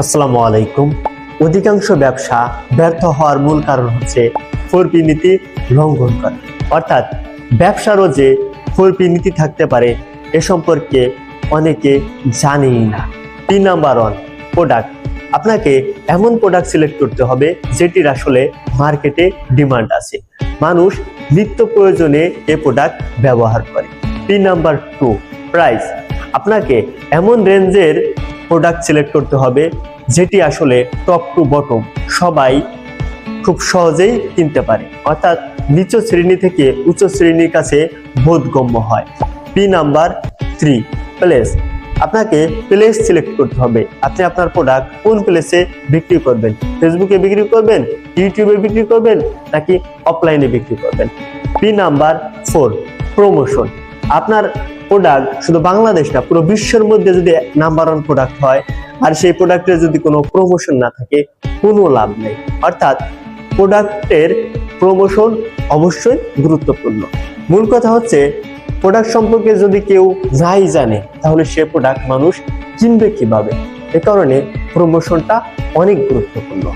আসসালামু আলাইকুম। অধিকাংশ ব্যবসা ব্যর্থ হওয়ার মূল কারণ হচ্ছে ফোর পি নীতি লঙ্ঘন করা। অর্থাৎ ব্যবসারও যে ফোর পি নীতি থাকতে পারে এ সম্পর্কে অনেকে জানেই না। তিন নাম্বার ওয়ান প্রোডাক্ট আপনাকে এমন প্রোডাক্ট সিলেক্ট করতে হবে যেটির আসলে মার্কেটে ডিমান্ড আছে। মানুষ নিত্য প্রয়োজনে এ প্রোডাক্ট ব্যবহার করে। তিন নাম্বার টু প্রাইস আপনাকে এমন রেঞ্জের প্রোডাক্ট সিলেক্ট করতে হবে, যেটি আসলে টপ টু বটম সবাই খুব সহজেই কিনতে পারে। অর্থাৎ নিচু শ্রেণি থেকে উচ্চ শ্রেণির কাছে বোধগম্য হয়। পি নাম্বার থ্রি প্লেস আপনাকে প্লেস সিলেক্ট করতে হবে। আপনি আপনার প্রোডাক্ট কোন প্লেসে বিক্রি করবেন? ফেসবুকে বিক্রি করবেন? ইউটিউবে বিক্রি করবেন? নাকি অফলাইনে বিক্রি করবেন? পি নাম্বার ফোর প্রমোশন আপনার প্রোডাক্ট শুধু বাংলাদেশ না, পুরো বিশ্বের মধ্যে যদি নাম্বার ওয়ান প্রোডাক্ট হয়, আর সেই প্রোডাক্টের যদি কোনো প্রমোশন না থাকে, কোনো লাভ নেই। অর্থাৎ প্রোডাক্টের প্রমোশন অবশ্যই গুরুত্বপূর্ণ। মূল কথা হচ্ছে প্রোডাক্ট সম্পর্কে যদি কেউ নাই জানে, তাহলে সে প্রোডাক্ট মানুষ কিনবে কীভাবে? এ কারণে প্রমোশনটা অনেক গুরুত্বপূর্ণ।